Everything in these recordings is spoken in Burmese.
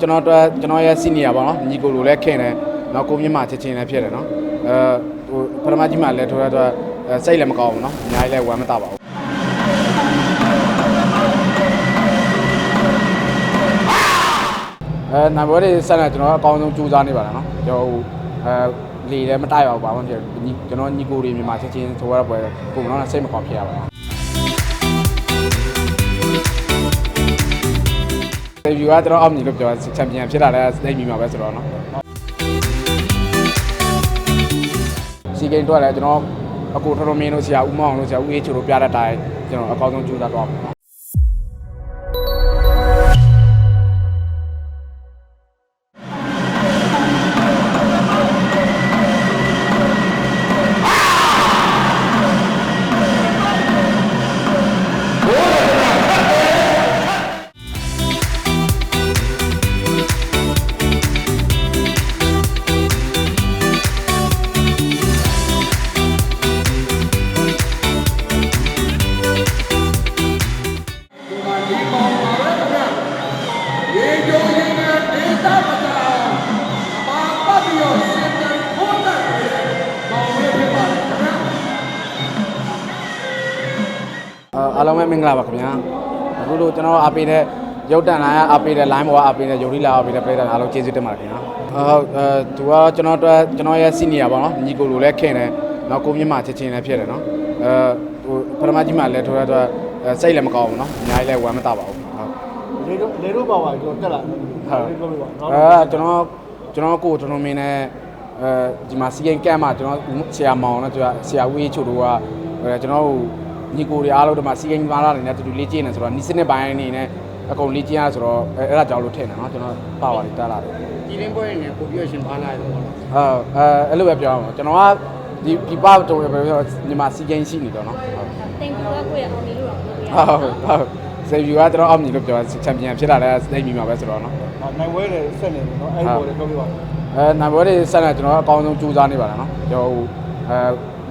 ကျွန်တော်တို့ကျွန်တော်ရဲ့စီနီယာပေါ့နော်ညီကိုလိုလည်းခင်တယ်နောက်ကိုမြင့်မချစ်ချင်းလည်းဖြစ်တယ်နော်အဲဟိုပထမကြီးမှလည်းထိုးရတော့အဲစိတ်လည်းမကောင်းဘူးနော်အများကြီးလည်းဝမ်းမသာပါဘူးအဲနံပါတ်လေးဆက်နေကျွန်တော်အကောင်းဆုံးကြိုးစားနေပါလားနော်ကျွန်တော်ဟိုအဲလေလည်းမတိုက်ပါဘူးဘာမှမဖြစ်ဘူးညီကျွန်တော်ညီကိုတွေမြန်မာချင်းချင်းထိုးရတော့ပွဲပုံတော့စိတ်မကောင်းဖြစ်ရပါဘူး ဒေဗီကတော့အောင်မြင်လို့ပြောချန်ပီယံဖြစ်လာတဲ့စိတ်မိမှာပဲဆိုတော့နော်စီဂိမ်းတော့လည်းကျွန်တော်အကိုထတော်မင်းတို့ဆရာဦးမောင်တို့ဆရာဦးအေးချိုတို့ပြတဲ့အတိုင်းကျွန်တော်အကောင်းဆုံးကြိုးစားသွားပါ အာအားလုံးပဲမင်္ဂလာပါခင်ဗျာအခုလိုကျွန်တော်အားပေးတဲ့ရုပ်တန်လာရအားပေးတဲ့ line ပေါ်အားပေးတဲ့ယုံထိလာအားပေးတဲ့ပြည်သူအားလုံးကျေးဇူးတင်ပါတယ်ခင်ဗျာဟုတ်အဲသူကကျွန်တော်တို့ကျွန်တော်ရဲ့စီနီယာပေါ့နော်ညီကိုလိုလည်းခင်တယ်နောက်ကိုမြင့်မချစ်ချင်းလည်းဖြစ်တယ်နော်အဲဟိုပထမကြီးမှလည်းထိုးရတော့အဲစိတ်လည်းမကောင်းဘူးနော်အများကြီးလည်းဝမ်းမသာပါဘူးဟုတ် လေတို့လေတို့ပါပါကျွန်တော်တက်လာဟုတ်လေတို့ပါနော်အဲကျွန်တော်ကျွန်တော်ကိုကျွန်တော်မင်းနဲ့အဲဒီမှာစီရင်ကမ်းမှာကျွန်တော်ဆရာမောင်နဲ့ကျွန်တော်ဆရာဦးအေးချိုတို့ကအဲကျွန်တော်ညီကိုတွေအားလုံးဒီမှာစီရင်မာလာနေနဲ့တူတူလေ့ကျင့်နေဆိုတော့နီးစနစ်ပိုင်းအနေနဲ့အကုန်လေ့ကျင့်ရဆိုတော့အဲအဲ့ဒါကြောင့်လို့ထင်တယ်နော်ကျွန်တော်ပါဝါလေးတက်လာတယ်ဒီလင်းပွဲနဲ့ကိုပြောရှင်ပါလာတယ်ပေါ့နော်ဟုတ်အဲအဲ့လိုပဲပြောအောင်ကျွန်တော်ကဒီဒီပါတော့ပဲပြောညီမစီရင်ရှိနေတော့နော်ဟုတ်တင်ကူကကိုယ့်ရဲ့အောင်နေလို့တော့ပြောပြရဟုတ်ဟုတ် ဇေဗီကကျွန်တော်အောင်မြင်လို့ပြောချန်ပီယံဖြစ်လာတဲ့စိတ်မိမှာပဲဆိုတော့နော်နိုင်ဝဲတယ်ဆက်နေတယ်နော်အဲ့ပေါ်လေပြောပြပါအဲနံပါတ်လေးဆက်နေကျွန်တော်အကောင်းဆုံးကြိုးစားနေပါလားနော်ကျွန်တော်ဟိုအဲ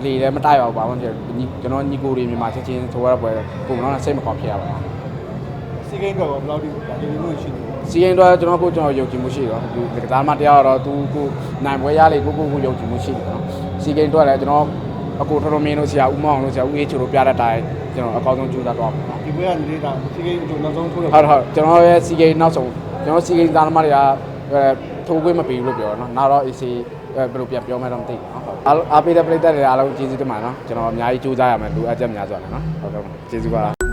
လေလည်းမတိုက်ပါဘူးဘာမှမဖြစ်ဘူးညီကျွန်တော်ညီကိုတွေမြန်မာချင်းချင်းထိုးရတော့ပွဲပုံတော့စိတ်မကောင်းဖြစ်ရပါဘူးစီကိန်းတော့ဘယ်လောက်ဒီဒါဒီလိုရှိနေစီရင်တော့ကျွန်တော်ကိုကျွန်တော်ယုံကြည်မှုရှိတော့ဒီကစားမတရားတော့သူကိုနိုင်ပွဲရလေကိုကိုကိုယုံကြည်မှုရှိတယ်နော်စီကိန်းတော့လည်းကျွန်တော် အကိုထတော်မင်းတို့ဆရာဦးမောင်တို့ဆရာဦးအေးချိုတို့ပြတဲ့အတိုင်းကျွန်တော်အကောင်းဆုံးကြိုးစားတော့ပါနော်ဒီပွဲကနေတာစီကိန်းတို့နောက်ဆုံးထိုးတယ်ဟုတ်ဟုတ်ကျွန်တော်ရဲ့စီကိန်းနောက်ဆုံးကျွန်တော်စီကိန်းသားသမားတွေကအဲထိုးခွင့်မပေးဘူးလို့ပြောတော့နော်နောက်တော့ AC အဲဘယ်လိုပြန်ပြောမှန်းတော့မသိဘူးနော်ဟုတ်အားအားပေးတဲ့ပရိသတ်တွေအားလုံးကျေးဇူးတင်ပါတယ်နော်ကျွန်တော်အများကြီးကြိုးစားရမယ်လူအပ်ချက်များစွာလည်းနော်ဟုတ်ကဲ့ပါကျေးဇူးပါ